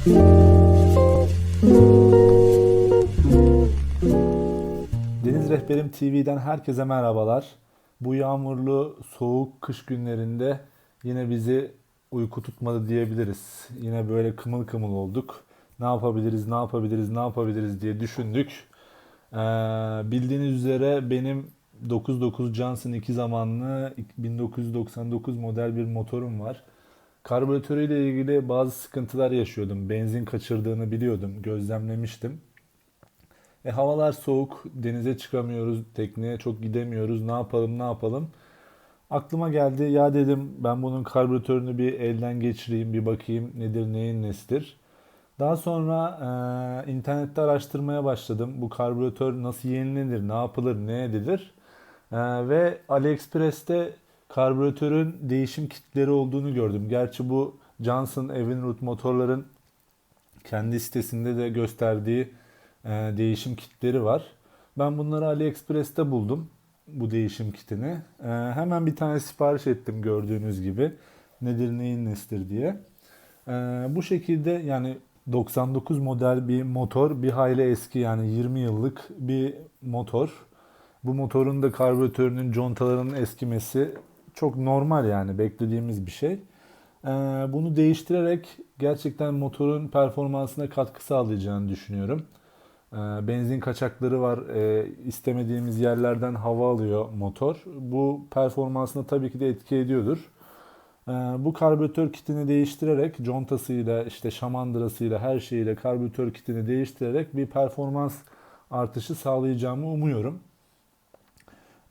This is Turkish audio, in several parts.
Deniz Rehberim TV'den herkese merhabalar. Bu yağmurlu, soğuk kış günlerinde yine bizi uyku tutmadı diyebiliriz. Yine böyle kımıl kımıl olduk. Ne yapabiliriz, ne yapabiliriz, ne yapabiliriz diye düşündük. Ee, bildiğiniz üzere benim 99 Johnson 2 zamanlı 1999 model bir motorum var. Karbüratörüyle ilgili bazı sıkıntılar yaşıyordum. Benzin kaçırdığını biliyordum, gözlemlemiştim. E, havalar soğuk, denize çıkamıyoruz, tekneye çok gidemiyoruz. Ne yapalım, ne yapalım? Aklıma geldi, ya dedim ben bunun karbüratörünü bir elden geçireyim, bir bakayım nedir, neyin nesidir. Daha sonra e, internette araştırmaya başladım. Bu karbüratör nasıl yenilenir, ne yapılır, ne edilir? E, ve AliExpress'te karbüratörün değişim kitleri olduğunu gördüm. Gerçi bu Johnson Evinrude motorların kendi sitesinde de gösterdiği e, değişim kitleri var. Ben bunları AliExpress'te buldum. Bu değişim kitini. E, hemen bir tane sipariş ettim gördüğünüz gibi. Nedir neyin nesidir diye. E, bu şekilde yani 99 model bir motor. Bir hayli eski yani 20 yıllık bir motor. Bu motorun da karbüratörünün contalarının eskimesi çok normal yani beklediğimiz bir şey. Ee, bunu değiştirerek gerçekten motorun performansına katkı sağlayacağını düşünüyorum. Ee, benzin kaçakları var. Ee, istemediğimiz yerlerden hava alıyor motor. Bu performansına tabii ki de etki ediyordur. Bu karbüratör kitini değiştirerek contasıyla işte şamandırasıyla her şeyiyle karbüratör kitini değiştirerek bir performans artışı sağlayacağımı umuyorum.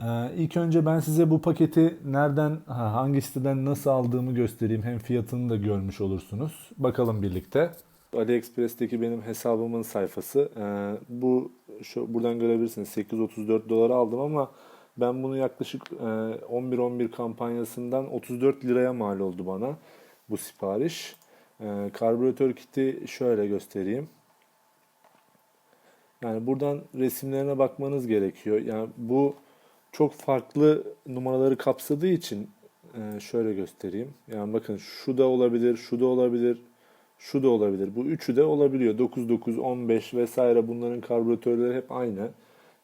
Ee, ilk önce ben size bu paketi nereden, ha, hangi siteden nasıl aldığımı göstereyim. Hem fiyatını da görmüş olursunuz. Bakalım birlikte. AliExpress'teki benim hesabımın sayfası. Ee, bu şu buradan görebilirsiniz 834 dolara aldım ama ben bunu yaklaşık e, 11-11 kampanyasından 34 liraya mal oldu bana bu sipariş. Ee, karbüratör kiti şöyle göstereyim. Yani buradan resimlerine bakmanız gerekiyor. Yani bu çok farklı numaraları kapsadığı için e, şöyle göstereyim. Yani bakın şu da olabilir, şu da olabilir, şu da olabilir. Bu üçü de olabiliyor. 99, 15 vesaire bunların karbüratörleri hep aynı.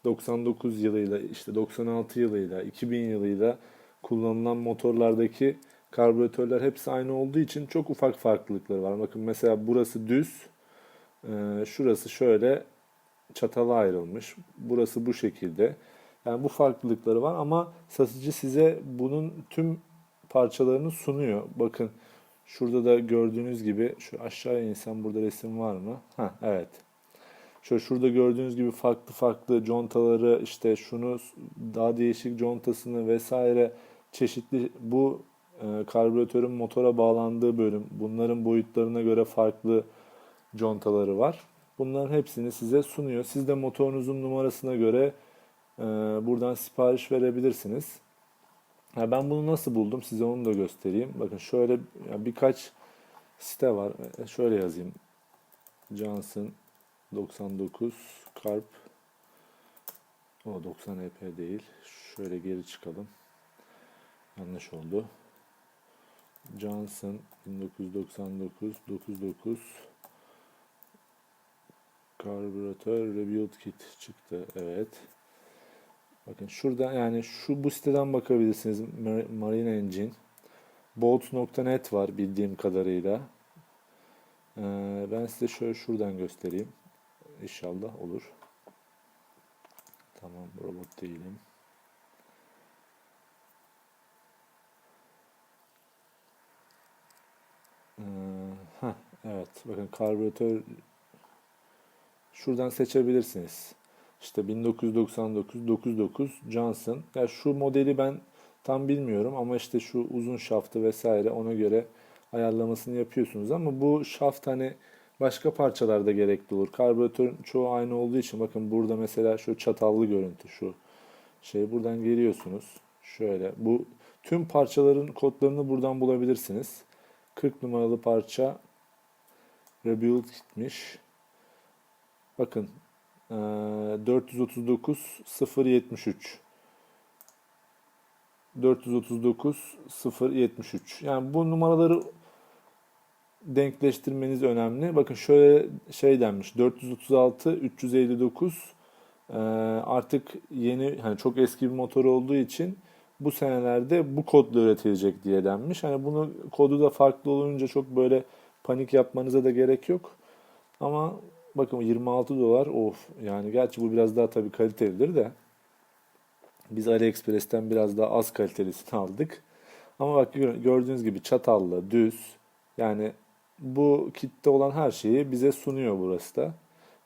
99 yılıyla işte 96 yılıyla 2000 yılıyla kullanılan motorlardaki karbüratörler hepsi aynı olduğu için çok ufak farklılıkları var. Bakın mesela burası düz. e, Şurası şöyle çatala ayrılmış. Burası bu şekilde. Yani bu farklılıkları var ama satıcı size bunun tüm parçalarını sunuyor. Bakın şurada da gördüğünüz gibi şu aşağıya insem burada resim var mı? Ha evet. Şöyle şurada gördüğünüz gibi farklı farklı contaları işte şunu daha değişik contasını vesaire çeşitli bu e, karbüratörün motora bağlandığı bölüm bunların boyutlarına göre farklı contaları var. Bunların hepsini size sunuyor. Siz de motorunuzun numarasına göre buradan sipariş verebilirsiniz. Ya ben bunu nasıl buldum size onu da göstereyim. Bakın şöyle birkaç site var. E, Şöyle yazayım. Johnson 99 Carp o 90 EP değil. Şöyle geri çıkalım. Yanlış oldu. Johnson 1999 99 Karbüratör Rebuild Kit çıktı. Evet. Bakın şurada yani şu bu siteden bakabilirsiniz. Marine Engine. Bolt.net var bildiğim kadarıyla. Ee, ben size şöyle şuradan göstereyim. İnşallah olur. Tamam robot değilim. Ee, heh, evet bakın karbüratör şuradan seçebilirsiniz. İşte 1999 99 Johnson. Ya şu modeli ben tam bilmiyorum ama işte şu uzun şaftı vesaire ona göre ayarlamasını yapıyorsunuz ama bu şaft hani başka parçalarda gerekli olur. Karbüratörün çoğu aynı olduğu için bakın burada mesela şu çatallı görüntü şu şey buradan geliyorsunuz. Şöyle bu tüm parçaların kodlarını buradan bulabilirsiniz. 40 numaralı parça rebuild gitmiş. Bakın 439 073 439 073 yani bu numaraları denkleştirmeniz önemli. Bakın şöyle şey denmiş. 436 359 e, artık yeni hani çok eski bir motor olduğu için bu senelerde bu kodla üretilecek diye denmiş. Hani bunu kodu da farklı olunca çok böyle panik yapmanıza da gerek yok. Ama bakın 26 dolar of yani gerçi bu biraz daha tabii kalitelidir de biz AliExpress'ten biraz daha az kalitelisini aldık. Ama bak gördüğünüz gibi çatallı, düz yani bu kitte olan her şeyi bize sunuyor burası da.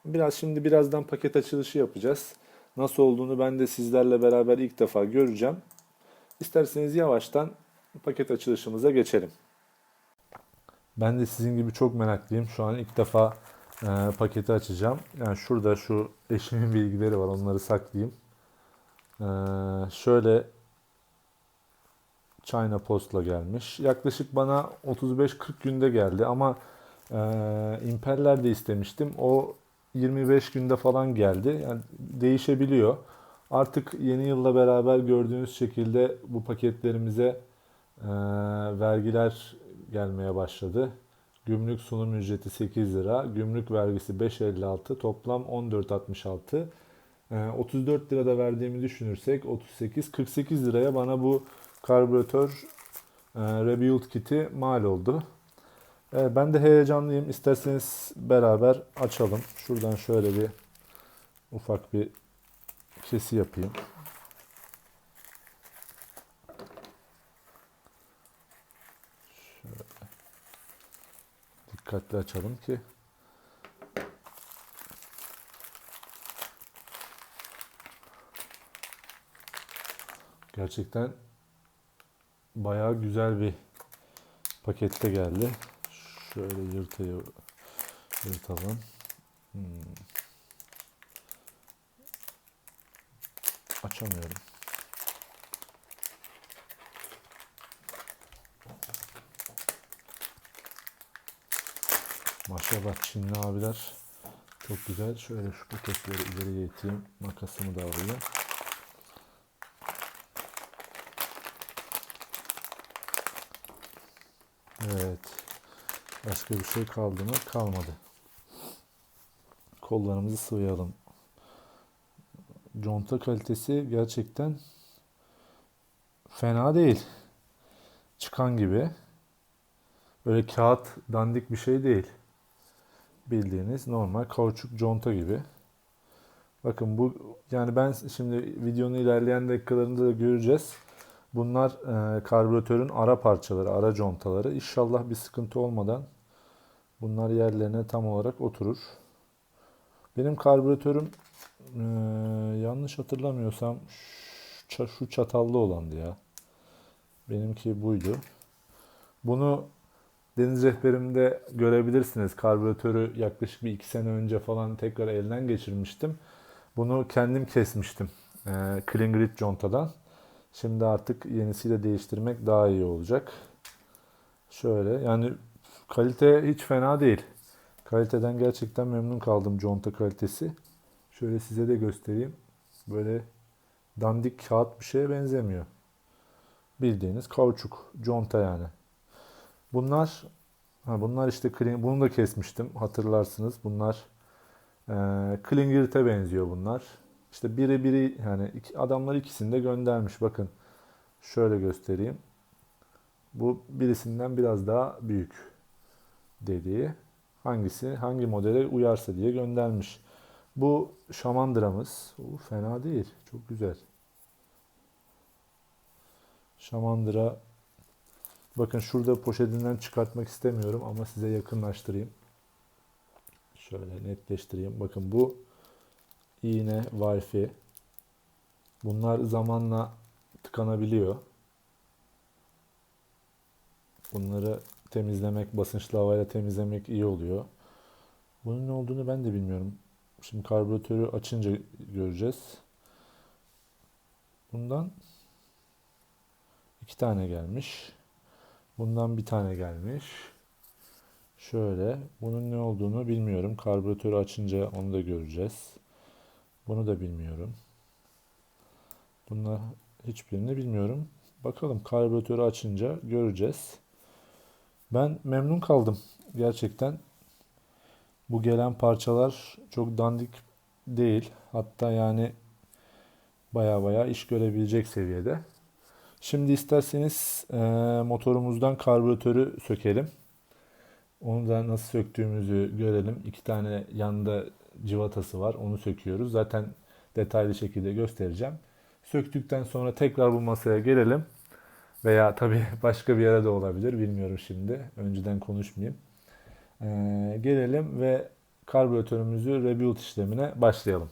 Biraz şimdi birazdan paket açılışı yapacağız. Nasıl olduğunu ben de sizlerle beraber ilk defa göreceğim. İsterseniz yavaştan paket açılışımıza geçelim. Ben de sizin gibi çok meraklıyım. Şu an ilk defa e, paketi açacağım. Yani şurada şu eşimin bilgileri var. Onları saklayayım. E, şöyle China Post'la gelmiş. Yaklaşık bana 35-40 günde geldi ama e, Impeller de istemiştim. O 25 günde falan geldi. Yani değişebiliyor. Artık yeni yılla beraber gördüğünüz şekilde bu paketlerimize e, vergiler gelmeye başladı. Gümrük sunum ücreti 8 lira, gümrük vergisi 5.56, toplam 14.66. E, 34 lirada verdiğimi düşünürsek 38, 48 liraya bana bu karbüratör e, rebuild kiti mal oldu. E, ben de heyecanlıyım. İsterseniz beraber açalım. Şuradan şöyle bir ufak bir kesi yapayım. Dikkatli açalım ki gerçekten bayağı güzel bir pakette geldi. Şöyle yırtayı yırtalım. Hmm. Açamıyorum. Maşallah Çinli abiler çok güzel. Şöyle şu paketleri ileriye iteyim. Makasımı da alayım. Evet. Başka bir şey kaldı mı? Kalmadı. Kollarımızı sıvayalım. Conta kalitesi gerçekten fena değil. Çıkan gibi. Böyle kağıt dandik bir şey değil. Bildiğiniz normal kauçuk conta gibi. Bakın bu yani ben şimdi videonun ilerleyen dakikalarında da göreceğiz. Bunlar e, karbüratörün ara parçaları, ara contaları. İnşallah bir sıkıntı olmadan bunlar yerlerine tam olarak oturur. Benim karbüratörüm e, yanlış hatırlamıyorsam şu, şu çatallı olandı ya. Benimki buydu. Bunu deniz rehberimde görebilirsiniz. Karbüratörü yaklaşık bir iki sene önce falan tekrar elden geçirmiştim. Bunu kendim kesmiştim. E, Clean Grit contadan. Şimdi artık yenisiyle değiştirmek daha iyi olacak. Şöyle yani kalite hiç fena değil. Kaliteden gerçekten memnun kaldım conta kalitesi. Şöyle size de göstereyim. Böyle dandik kağıt bir şeye benzemiyor. Bildiğiniz kauçuk, conta yani. Bunlar ha bunlar işte bunu da kesmiştim hatırlarsınız. Bunlar e, Klingert'e benziyor bunlar. İşte biri biri yani iki, adamlar ikisini de göndermiş. Bakın şöyle göstereyim. Bu birisinden biraz daha büyük dediği. Hangisi hangi modele uyarsa diye göndermiş. Bu şamandıramız. O fena değil. Çok güzel. Şamandıra bakın şurada poşetinden çıkartmak istemiyorum ama size yakınlaştırayım. Şöyle netleştireyim. Bakın bu iğne, valfi. Bunlar zamanla tıkanabiliyor. Bunları temizlemek, basınçlı havayla temizlemek iyi oluyor. Bunun ne olduğunu ben de bilmiyorum. Şimdi karbüratörü açınca göreceğiz. Bundan iki tane gelmiş. Bundan bir tane gelmiş. Şöyle. Bunun ne olduğunu bilmiyorum. Karbüratörü açınca onu da göreceğiz. Bunu da bilmiyorum. Bunlar hiçbirini bilmiyorum. Bakalım karbüratörü açınca göreceğiz. Ben memnun kaldım gerçekten. Bu gelen parçalar çok dandik değil. Hatta yani baya baya iş görebilecek seviyede. Şimdi isterseniz e, motorumuzdan karbüratörü sökelim. Onu da nasıl söktüğümüzü görelim. İki tane yanında civatası var. Onu söküyoruz. Zaten detaylı şekilde göstereceğim. Söktükten sonra tekrar bu masaya gelelim. Veya tabii başka bir yere de olabilir. Bilmiyorum şimdi. Önceden konuşmayayım. Ee, gelelim ve karbüratörümüzü rebuild işlemine başlayalım.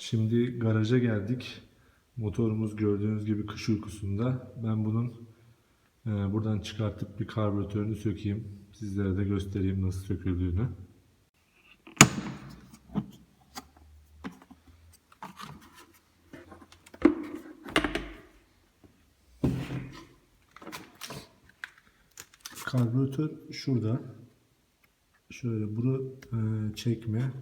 Şimdi garaja geldik. Motorumuz gördüğünüz gibi kış uykusunda. Ben bunun e, buradan çıkartıp bir karbüratörünü sökeyim. Sizlere de göstereyim nasıl söküldüğünü. Karbüratör şurada. Şöyle bunu e, çekme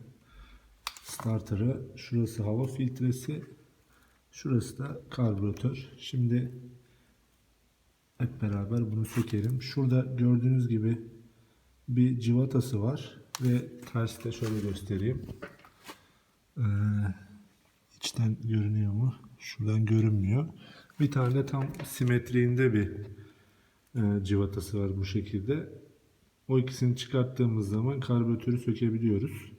starterı. Şurası hava filtresi. Şurası da karbüratör. Şimdi hep beraber bunu sökelim. Şurada gördüğünüz gibi bir civatası var ve terste şöyle göstereyim. Ee, içten görünüyor mu? Şuradan görünmüyor. Bir tane tam simetriğinde bir e, civatası var bu şekilde. O ikisini çıkarttığımız zaman karbüratörü sökebiliyoruz.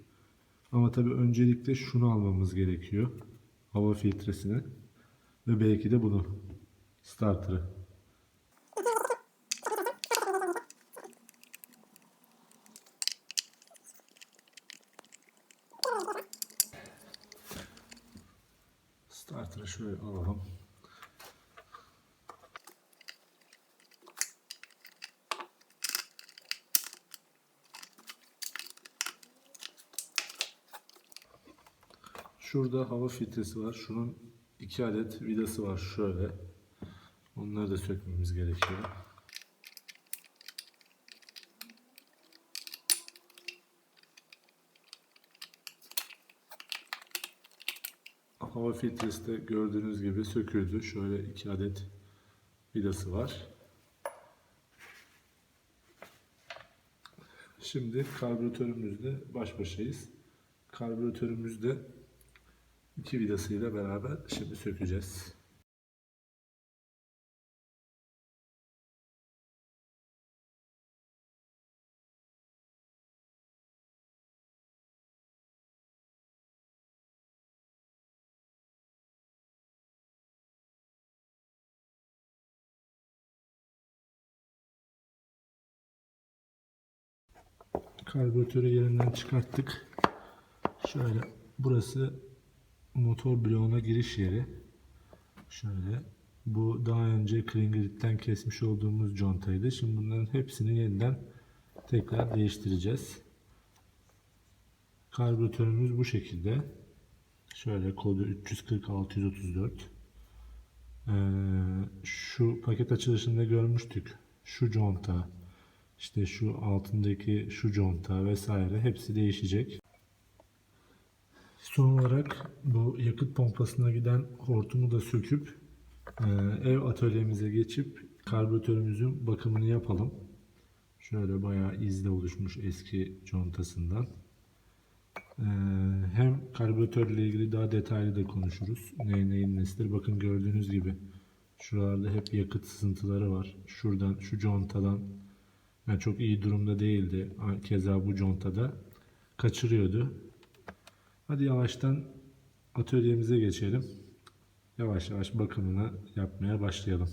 Ama tabii öncelikle şunu almamız gerekiyor. Hava filtresini. Ve belki de bunu. Starter'ı. Starter'ı şöyle alalım. Şurada hava filtresi var. Şunun iki adet vidası var şöyle. Onları da sökmemiz gerekiyor. Hava filtresi de gördüğünüz gibi söküldü. Şöyle iki adet vidası var. Şimdi karbüratörümüzle baş başayız. Karbüratörümüzde iki vidasıyla beraber şimdi sökeceğiz. Karbüratörü yerinden çıkarttık. Şöyle burası motor bloğuna giriş yeri. Şöyle. Bu daha önce Kringrit'ten kesmiş olduğumuz contaydı. Şimdi bunların hepsini yeniden tekrar değiştireceğiz. Karbüratörümüz bu şekilde. Şöyle kodu 340-634. Ee, şu paket açılışında görmüştük. Şu conta, işte şu altındaki şu conta vesaire hepsi değişecek. Son olarak bu yakıt pompasına giden hortumu da söküp e, ev atölyemize geçip karbüratörümüzün bakımını yapalım. Şöyle bayağı izle oluşmuş eski contasından. E, hem karbüratörle ilgili daha detaylı da konuşuruz. Ne neyin nesidir. Bakın gördüğünüz gibi şuralarda hep yakıt sızıntıları var. Şuradan şu contadan yani çok iyi durumda değildi. Keza bu contada kaçırıyordu. Hadi yavaştan atölyemize geçelim. Yavaş yavaş bakımını yapmaya başlayalım.